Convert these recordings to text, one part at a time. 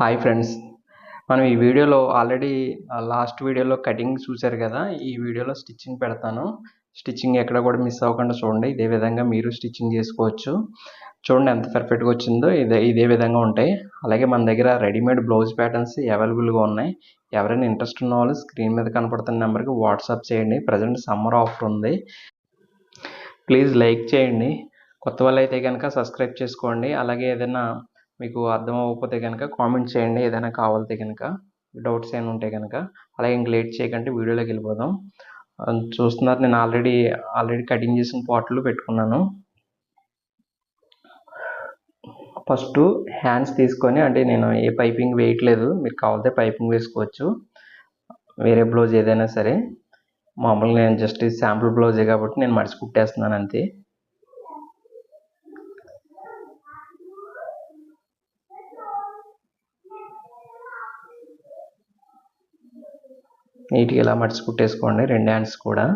Hi friends మనం ఈ వీడియోలో ఆల్రెడీ లాస్ట్ వీడియోలో కటింగ్ చూశారు కదా? ఈ వీడియోలో స్టిచ్చింగ్ పెడతాను. స్టిచ్చింగ్ ఎక్కడ కూడా మిస్ అవ్వకుండా చూడండి. ఇదే విధంగా మీరు స్టిచ్చింగ్ చేసుకోవచ్చు. చూడండి ఎంత పర్ఫెక్ట్గా వచ్చిందో. ఇదే ఇదే విధంగా ఉంటాయి. అలాగే మన దగ్గర రెడీమేడ్ బ్లౌజ్ ప్యాటర్న్స్ అవైలబుల్గా ఉన్నాయి. ఎవరైనా ఇంట్రెస్ట్ ఉన్న వాళ్ళు స్క్రీన్ మీద కనపడుతున్న నెంబర్కి వాట్సాప్ చేయండి. ప్రజెంట్ సమ్మర్ ఆఫర్ ఉంది. ప్లీజ్ లైక్ చేయండి. కొత్త వాళ్ళు అయితే కనుక సబ్స్క్రైబ్ చేసుకోండి. అలాగే ఏదైనా మీకు అర్థం అవ్వకపోతే కనుక కామెంట్ చేయండి. ఏదైనా కావాలితే కనుక డౌట్స్ ఏమైనా ఉంటే కనుక అలాగే ఇంక లేట్ చేయకంటే వీడియోలోకి వెళ్ళిపోదాం. చూస్తున్నారు నేను ఆల్రెడీ ఆల్రెడీ కటింగ్ చేసిన పాటలు పెట్టుకున్నాను. ఫస్ట్ హ్యాండ్స్ తీసుకొని అంటే నేను ఏ పైపింగ్ వేయట్లేదు మీరు కావాలితే పైపింగ్ వేసుకోవచ్చు. వేరే బ్లౌజ్ ఏదైనా సరే మామూలుగా నేను జస్ట్ శాంపుల్ బ్లౌజే కాబట్టి నేను మడిచి కుట్టేస్తున్నాను అంతే. నీట్గా ఇలా మడిచి కుట్టేసుకోండి. రెండు హ్యాండ్స్ కూడా.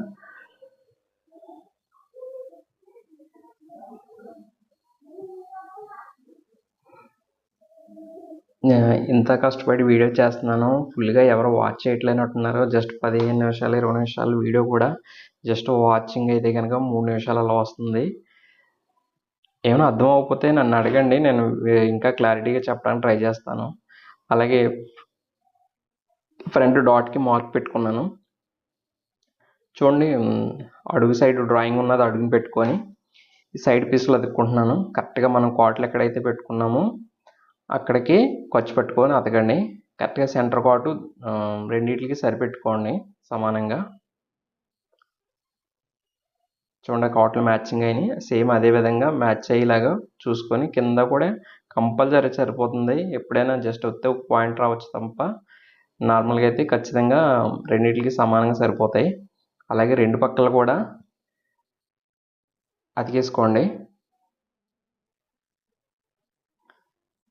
నేను ఇంత కష్టపడి వీడియో చేస్తున్నాను. ఫుల్గా ఎవరు వాచ్ చేయట్లేనట్టున్నారు జస్ట్ పదిహేను నిమిషాలు ఇరవై నిమిషాలు వీడియో కూడా. జస్ట్ వాచింగ్ అయితే కనుక మూడు నిమిషాలు అలా వస్తుంది. ఏమైనా అర్థం అవ్వకపోతే నన్ను అడగండి. నేను ఇంకా క్లారిటీగా చెప్పడానికి ట్రై చేస్తాను. అలాగే ఫ్రంట్ డాట్కి మార్క్ పెట్టుకున్నాను. చూడండి అడుగు సైడ్ డ్రాయింగ్ ఉన్నది అడుగుని పెట్టుకొని ఈ సైడ్ పీసులు అతుక్కుంటున్నాను. కరెక్ట్గా మనం కాట్లు ఎక్కడైతే పెట్టుకున్నామో అక్కడికి ఖర్చు పెట్టుకొని అతకండి. కరెక్ట్గా సెంటర్ కాటు రెండింటికి సరిపెట్టుకోండి సమానంగా. చూడండి కాట్లు మ్యాచింగ్ అయినాయి. సేమ్ అదే విధంగా మ్యాచ్ అయ్యేలాగా చూసుకొని కింద కూడా కంపల్సరీ సరిపోతుంది. ఎప్పుడైనా జస్ట్ వస్తే ఒక పాయింట్ రావచ్చు తప్ప. నార్మల్గా అయితే ఖచ్చితంగా రెండింటికి సమానంగా సరిపోతాయి. అలాగే రెండు పక్కల కూడా అతికేసుకోండి.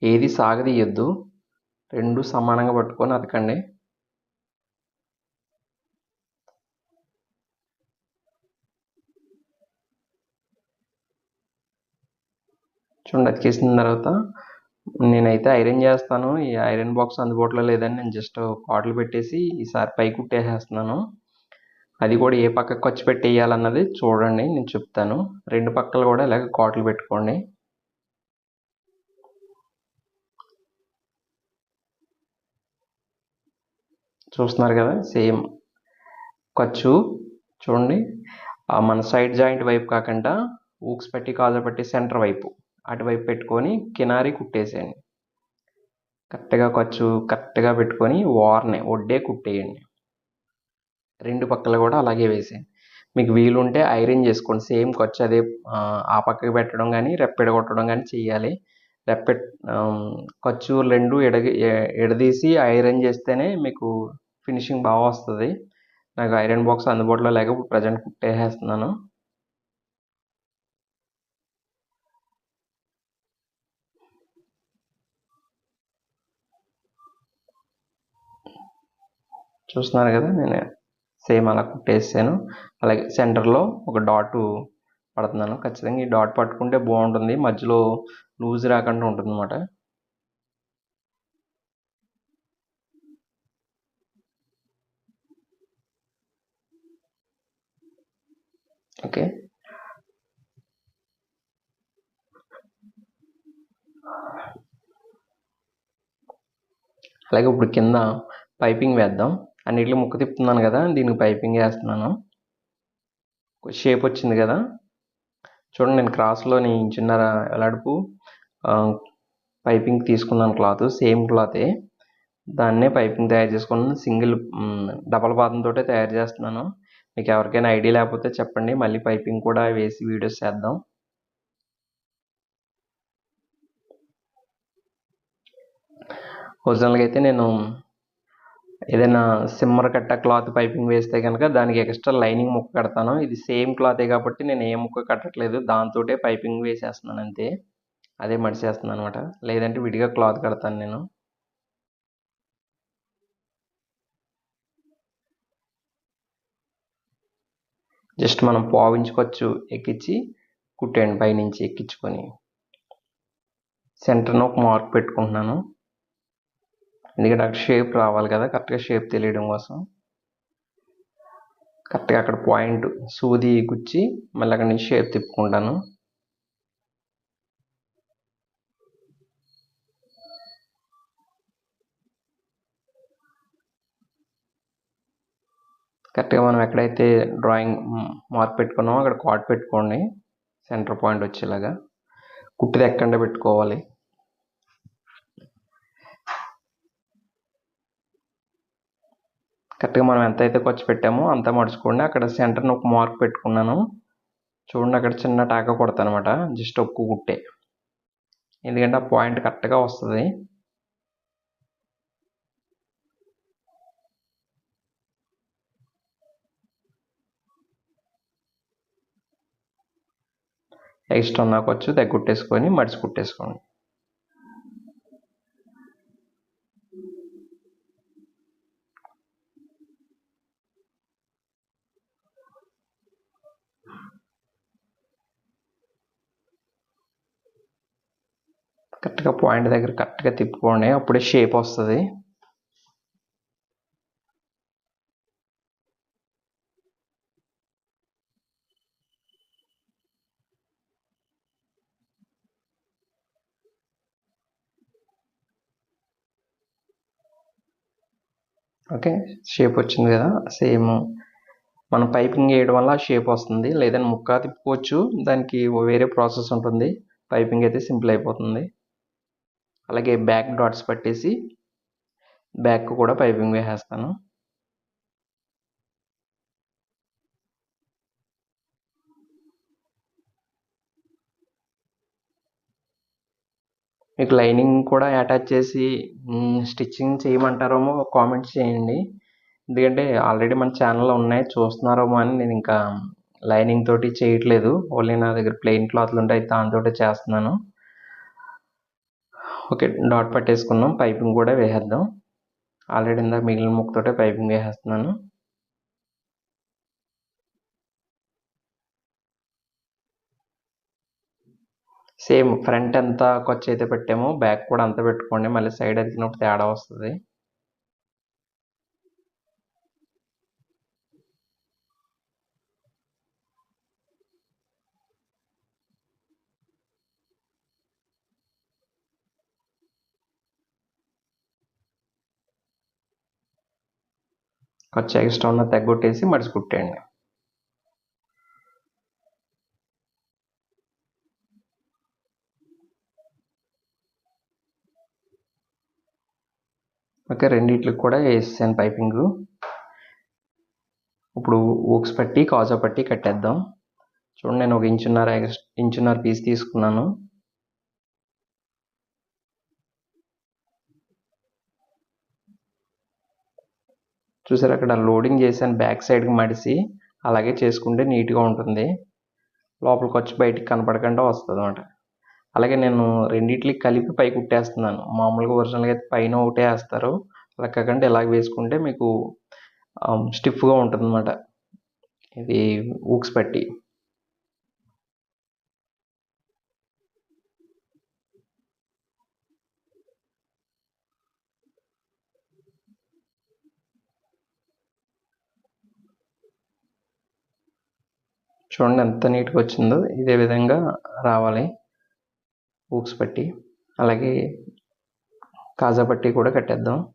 ఏది సాగదీయద్దు. రెండు సమానంగా పట్టుకొని అతకండి. చూడండి అతికేసిన తర్వాత నేనైతే ఐరన్ చేస్తాను. ఈ ఐరన్ బాక్స్ అందుబాటులో లేదని నేను జస్ట్ కాట్లు పెట్టేసి ఈసారి పై కుట్టేసేస్తున్నాను. అది కూడా ఏ పక్కకు ఖర్చు పెట్టేయాలన్నది చూడండి నేను చెప్తాను. రెండు పక్కలు కూడా ఇలాగ కాట్లు పెట్టుకోండి. చూస్తున్నారు కదా సేమ్ ఖర్చు. చూడండి. మన సైడ్ జాయింట్ వైపు కాకుండా ఊక్స్ పెట్టి కాజా పెట్టి సెంటర్ వైపు. అటువైపు పెట్టుకొని కినారి కుట్టేసేయండి. కరెక్ట్గా ఖర్చు కరెక్ట్గా పెట్టుకొని వార్నే ఒడ్డే కుట్టేయండి. రెండు పక్కల కూడా అలాగే వేసేయండి. మీకు వీలుంటే ఐరన్ చేసుకోండి. సేమ్ ఖర్చు అదే ఆ, పక్కకి పెట్టడం కానీ రెప్పెడ కొట్టడం కానీ చేయాలి. రెప్పె ఖర్చు రెండు ఎడగి ఎడదీసి ఐరన్ చేస్తేనే మీకు ఫినిషింగ్ బాగా వస్తుంది. నాకు ఐరన్ బాక్స్ అందుబాటులో లేక ఇప్పుడు ప్రజెంట్ కుట్టేసేస్తున్నాను. చూస్తున్నారు కదా నేను సేమ్ అలా కుట్టేసాను అలాగే సెంటర్లో ఒక డాట్ పడుతున్నాను. ఖచ్చితంగా ఈ డాట్ పట్టుకుంటే బాగుంటుంది. మధ్యలో లూజ్ రాకుండా ఉంటుంది అనమాట ఓకే. అలాగే ఇప్పుడు కింద పైపింగ్ వేద్దాం. అన్నిటిలో ముక్క తిప్పుతున్నాను కదా దీనికి పైపింగ్ వేస్తున్నాను. షేప్ వచ్చింది కదా. చూడండి నేను క్రాస్లోని చిన్న ఎలాడుపు పైపింగ్ తీసుకున్నాను క్లాత్ సేమ్ క్లాతే. దాన్నే పైపింగ్ తయారు చేసుకున్నాను సింగిల్ డబల్ పాదంతో తయారు చేస్తున్నాను. మీకు ఎవరికైనా ఐడియా లేకపోతే చెప్పండి మళ్ళీ పైపింగ్ కూడా వేసి వీడియోస్ చేద్దాం. ఒరిజినల్గా అయితే నేను ఏదైనా సిమ్మర్ కట్ట క్లాత్ పైపింగ్ వేస్తే కనుక దానికి ఎక్స్ట్రా లైనింగ్ ముక్క కడతాను. ఇది సేమ్ క్లాతే కాబట్టి నేను ఏ ముక్క కట్టట్లేదు. దాంతోటే పైపింగ్ వేసేస్తున్నాను అంతే. అదే మడిచేస్తున్నాను అనమాట లేదంటే విడిగా క్లాత్ కడతాను నేను. జస్ట్ మనం పావించుకోవచ్చు ఎక్కించి కుట్టేయండి. పైనుంచి ఎక్కించుకొని. సెంటర్ను ఒక మార్క్ పెట్టుకుంటున్నాను. ఎందుకంటే అక్కడ షేప్ రావాలి కదా కరెక్ట్గా షేప్ తెలియడం కోసం. కరెక్ట్గా అక్కడ పాయింట్ సూది గుచ్చి మళ్ళీ అక్కడ నుంచి షేప్ తిప్పుకుంటాను. కరెక్ట్గా మనం ఎక్కడైతే డ్రాయింగ్ మార్క్ పెట్టుకున్నామో అక్కడ కార్డ్ పెట్టుకోండి. సెంటర్ పాయింట్ వచ్చేలాగా. కుట్టిది ఎక్కడ పెట్టుకోవాలి? కరెక్ట్గా మనం ఎంత అయితే ఖర్చు పెట్టామో అంత మడుచుకోండి. అక్కడ సెంటర్ని ఒక మార్క్ పెట్టుకున్నాను. చూడండి అక్కడ చిన్న టాక కొడతాను అనమాట జస్ట్ ఒక్క కుట్టే ఎందుకంటే ఆ పాయింట్ కరెక్ట్గా వస్తుంది. ఎక్స్ట్రా ఖర్చు దగ్గర కుట్టేసుకొని మడిచి కుట్టేసుకోండి. కరెక్ట్గా పాయింట్ దగ్గర కరెక్ట్గా తిప్పుకోండి. అప్పుడే షేప్ వస్తుంది. ఓకే షేప్ వచ్చింది కదా. సేమ్ మనం పైపింగ్ వేయడం వల్ల షేప్ వస్తుంది. లేదంటే ముక్క తిప్పుకోవచ్చు. దానికి వేరే ప్రాసెస్ ఉంటుంది. పైపింగ్ అయితే సింపుల్ అయిపోతుంది. అలాగే బ్యాక్ డాట్స్ పట్టేసి బ్యాక్ కూడా పైపింగ్ వేసేస్తాను. మీకు లైనింగ్ కూడా అటాచ్ చేసి స్టిచ్చింగ్ చేయమంటారేమో కామెంట్స్ చేయండి. ఎందుకంటే ఆల్రెడీ మన ఛానల్లో ఉన్నాయి చూస్తున్నారేమో అని నేను ఇంకా లైనింగ్ తోటి చేయట్లేదు. ఓన్లీ నా దగ్గర ప్లెయిన్ క్లాత్లు ఉంటాయి దాంతో చేస్తున్నాను. ఓకే డాట్ పట్టేసుకున్నాం పైపింగ్ కూడా వేసేద్దాం. ఆల్రెడీ ఇందాక మిగిలిన ముక్కతోటే పైపింగ్ వేసేస్తున్నాను. సేమ్ ఫ్రంట్ ఎంత ఖర్చు అయితే పెట్టామో. బ్యాక్ కూడా అంత పెట్టుకోండి. మళ్ళీ సైడ్ ఎదిగినప్పుడు తేడా వస్తుంది. ఖర్చు ఎక్స్ట్రా ఉన్న తగ్గొట్టేసి మడిచి కుట్టేయండి ఓకే రెండిట్లకి కూడా వేసేసాను పైపింగ్. ఇప్పుడు ఓక్స్ పట్టి కాజా పట్టి కట్టేద్దాం. చూడండి నేను ఒక ఇంచున్నర ఇంచున్నర పీస్ తీసుకున్నాను. చూసారు? అక్కడ లోడింగ్ చేశాను బ్యాక్ సైడ్కి మడిసి అలాగే చేసుకుంటే నీట్గా ఉంటుంది. లోపలికి వచ్చి బయటికి కనపడకుండా వస్తుంది అనమాట అలాగే నేను రెండింటికి కలిపి పై కుట్టేస్తున్నాను. మామూలుగా ఒరిజినల్గా అయితే పైన ఒకటే వేస్తారు. అలా కాకుండా ఇలాగ వేసుకుంటే మీకు um, స్టిఫ్గా ఉంటుంది అనమాట ఇది ఊక్స్ పట్టి. చూడండి ఎంత నీట్గా వచ్చిందో. ఇదే విధంగా రావాలి. ఊక్స్ పట్టి. అలాగే కాజా పట్టి కూడా కట్టేద్దాం.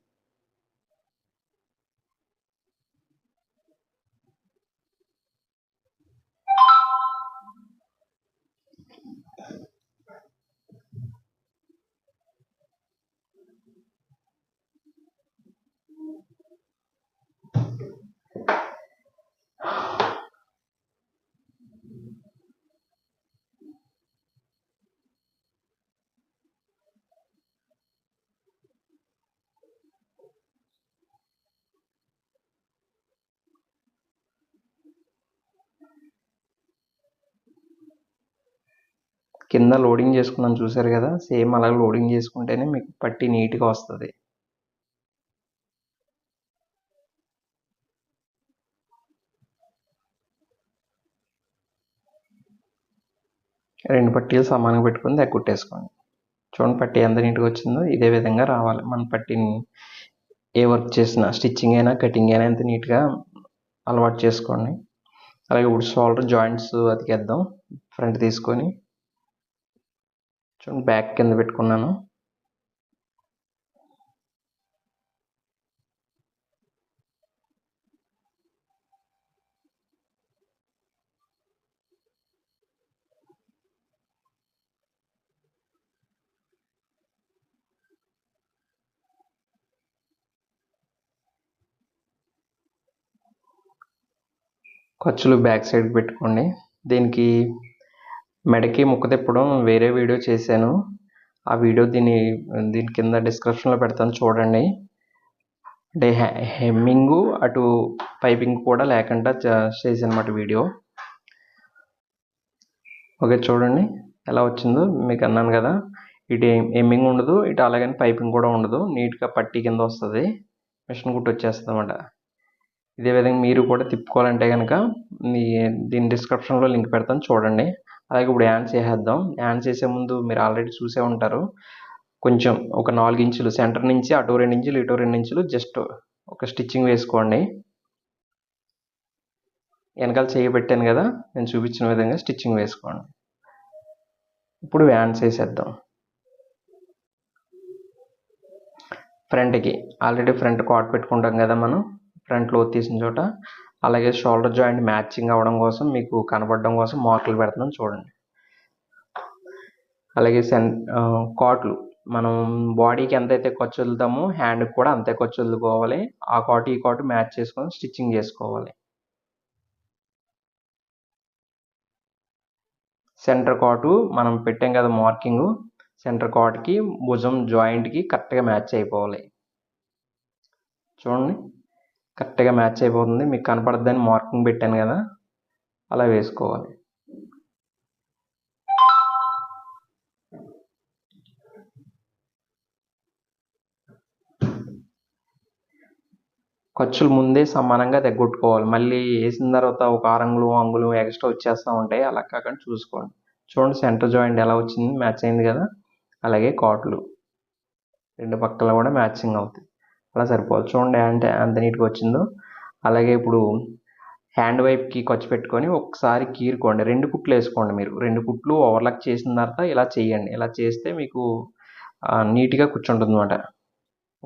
కింద లోడింగ్ చేసుకున్నాను చూసారు కదా? సేమ్ అలాగే లోడింగ్ చేసుకుంటేనే మీకు పట్టి నీట్గా వస్తుంది. రెండు పట్టీలు సమానంగా పెట్టుకుని దగ్గుట్టేసుకోండి చూడండి పట్టి ఎంత నీట్గా వచ్చిందో ఇదే విధంగా రావాలి. మన పట్టిని ఏ వర్క్ చేసినా స్టిచ్చింగ్ అయినా కటింగ్ అయినా ఎంత నీట్గా అలవాటు చేసుకోండి. అలాగే ఇప్పుడు షోల్డర్ జాయింట్స్ అతికేద్దాం. ఫ్రంట్ తీసుకొని చూడండి బ్యాక్ కింద పెట్టుకున్నాను. ఖర్చులు బ్యాక్ సైడ్ పెట్టుకోండి. దీనికి మెడకి ముక్క తిప్పడం వేరే వీడియో చేశాను. ఆ వీడియో దీని దీని కింద డిస్క్రిప్షన్లో పెడతాను చూడండి. అంటే హెమ్మింగ్ అటు పైపింగ్ కూడా లేకుండా చేసానమాట వీడియో. ఓకే చూడండి ఎలా వచ్చిందో మీకు అన్నాను కదా. ఇటు హెమ్మింగ్ ఉండదు ఇటు అలాగని పైపింగ్ కూడా ఉండదు. నీట్గా పట్టి కింద వస్తుంది. మిషన్ కుట్టి వచ్చేస్తుంది అన్నమాట ఇదే విధంగా మీరు కూడా తిప్పుకోవాలంటే కనుక దీని డిస్క్రిప్షన్లో లింక్ పెడతాను చూడండి. అలాగే ఇప్పుడు యాన్స్ చేసేద్దాం. యాన్స్ చేసే ముందు మీరు ఆల్రెడీ చూసే ఉంటారు. కొంచెం ఒక నాలుగు ఇంచులు సెంటర్ నుంచి అటు రెండు ఇంచులు ఇటు రెండు ఇంచులు జస్ట్ ఒక స్టిచ్చింగ్ వేసుకోండి. వెనకాల చేయి పెట్టాను కదా నేను చూపించిన విధంగా స్టిచ్చింగ్ వేసుకోండి. ఇప్పుడు వ్యాన్స్ వేసేద్దాం ఫ్రంట్కి ఆల్రెడీ ఫ్రంట్ కాట్ పెట్టుకుంటాం కదా మనం ఫ్రంట్లో తీసిన చోట. అలాగే షోల్డర్ జాయింట్ మ్యాచింగ్ అవ్వడం కోసం మీకు కనపడడం కోసం మార్కులు పెడుతున్నాం చూడండి. అలాగే సెన్ కాట్లు. మనం బాడీకి ఎంతైతే ఖర్చు వదులుతామో హ్యాండ్కి కూడా అంతే ఖర్చు వదులుకోవాలి ఆ కాటు ఈ కాటు మ్యాచ్ చేసుకొని స్టిచ్చింగ్ చేసుకోవాలి. సెంటర్ కాటు మనం పెట్టాం కదా మార్కింగ్ సెంటర్ కాట్కి భుజం జాయింట్కి కరెక్ట్గా మ్యాచ్ అయిపోవాలి. చూడండి. కరెక్ట్గా మ్యాచ్ అయిపోతుంది. మీకు కనపడద్దని మార్కింగ్ పెట్టాను కదా. అలా వేసుకోవాలి. ఖర్చులు ముందే సమానంగా తగ్గొట్టుకోవాలి. మళ్ళీ వేసిన తర్వాత ఒక ఆరంగులు అంగులు ఎక్స్ట్రా వచ్చేస్తూ ఉంటాయి. అలా కాకుండా చూసుకోండి. చూడండి సెంటర్ జాయింట్ ఎలా వచ్చింది. మ్యాచ్ అయింది కదా. అలాగే కాట్లు. రెండు పక్కల కూడా మ్యాచింగ్ అవుతాయి. అలా సరిపోవాలి చూడండి అంటే ఎంత నీట్గా వచ్చిందో. అలాగే ఇప్పుడు హ్యాండ్ వైప్కి ఖర్చు పెట్టుకొని ఒకసారి కీరుకోండి. రెండు కుట్లు వేసుకోండి మీరు. రెండు కుట్లు ఓవర్లాక్ చేసిన తర్వాత ఇలా చేయండి. ఇలా చేస్తే మీకు నీట్గా కూర్చుంటుంది అనమాట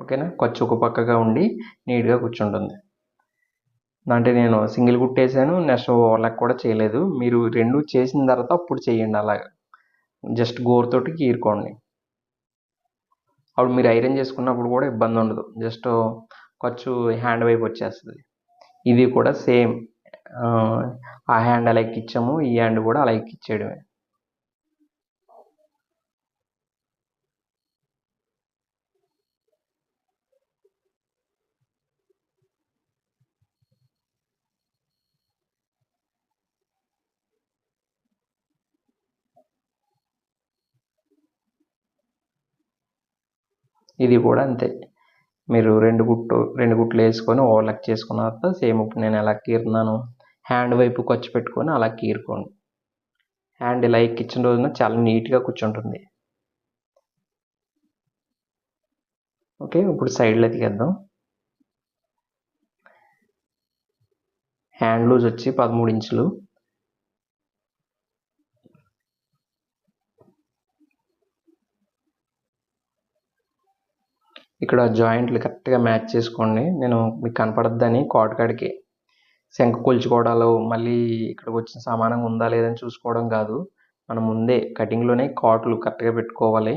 ఓకేనా? ఖర్చు ఒక పక్కగా ఉండి నీట్గా కూర్చుంటుంది. అంటే నేను సింగిల్ కుట్టేసాను నెక్స్ట్ ఓవర్లాక్ కూడా చేయలేదు. మీరు రెండు చేసిన తర్వాత అప్పుడు చేయండి అలాగా. జస్ట్ గోరుతోటి కీరుకోండి. అప్పుడు మీరు ఐరన్ చేసుకున్నప్పుడు కూడా ఇబ్బంది ఉండదు. జస్ట్ ఖర్చు హ్యాండ్ వైపు వచ్చేస్తుంది. ఇది కూడా సేమ్. ఆ హ్యాండ్ అలా ఎక్కించాము ఈ హ్యాండ్ కూడా అలా ఎక్కిచ్చేయడమే. ఇది కూడా అంతే. మీరు రెండు గుట్టు రెండు గుట్లు వేసుకొని ఓవర్లక్ చేసుకున్న తర్వాత సేమ్ ఇప్పుడు నేను ఎలా కీరుతున్నాను? హ్యాండ్ వైపు ఖర్చు పెట్టుకొని అలా కీరుకోండి. హ్యాండ్ ఇలా ఎక్కించిన రోజున చాలా నీట్గా కూర్చుంటుంది. ఓకే ఇప్పుడు సైడ్లో ఎతికేద్దాం హ్యాండ్ లూజ్ వచ్చి పదమూడు ఇంచులు. ఇక్కడ జాయింట్లు కరెక్ట్గా మ్యాచ్ చేసుకోండి. నేను మీకు కనపడద్దని కాట్ కాడికి శంఖ కొలుచుకోవడాలు మళ్ళీ ఇక్కడికి వచ్చిన సమానంగా ఉందా లేదని చూసుకోవడం కాదు. మనం ముందే కటింగ్లోనే కాట్లు కరెక్ట్గా పెట్టుకోవాలి.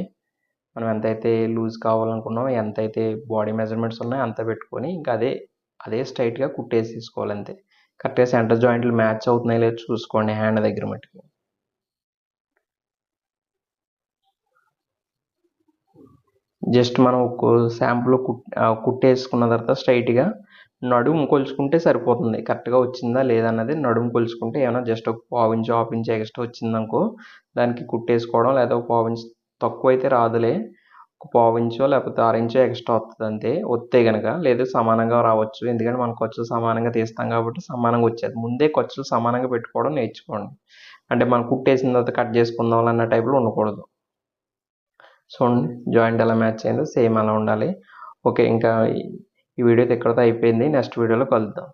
మనం ఎంతైతే లూజ్ కావాలనుకున్నామో ఎంతైతే బాడీ మెజర్మెంట్స్ ఉన్నాయో అంత పెట్టుకొని ఇంకా అదే అదే స్ట్రైట్గా కుట్టేసి తీసుకోవాలి అంతే కరెక్ట్గా సెంటర్ జాయింట్లు మ్యాచ్ అవుతున్నాయి లేదో చూసుకోండి హ్యాండ్ దగ్గర మట్టుకు జస్ట్ మనం ఒక శాంపుల్ కుట్ కుట్టేసుకున్న తర్వాత స్ట్రైట్గా నడుము కొలుచుకుంటే సరిపోతుంది. కరెక్ట్గా వచ్చిందా లేదన్నది నడుము కొలుచుకుంటే ఏమైనా జస్ట్ ఒక పావు ఇంచు హాఫ్ ఇంచు ఎక్స్ట్రా వచ్చిందనుకో దానికి కుట్టేసుకోవడం లేదా ఒక పావు ఇంచు తక్కువ అయితే రాదులే. ఒక పావు ఇంచో లేకపోతే ఆరు ఇంచో ఎక్స్ట్రా వస్తుంది అంతే. వస్తే కనుక లేదు సమానంగా రావచ్చు. ఎందుకంటే మనం ఖర్చులు సమానంగా తీస్తాం కాబట్టి సమానంగా వచ్చేది. ముందే ఖర్చులు సమానంగా పెట్టుకోవడం నేర్చుకోండి. అంటే మనం కుట్టేసిన తర్వాత కట్ చేసుకుందాం అన్న టైప్లో ఉండకూడదు. చూడండి జాయింట్ ఎలా మ్యాచ్ అయిందో సేమ్ అలా ఉండాలి. ఓకే ఇంకా ఈ- వీడియో ఇక్కడితో అయిపోయింది. నెక్స్ట్ వీడియోలో కలుద్దాం.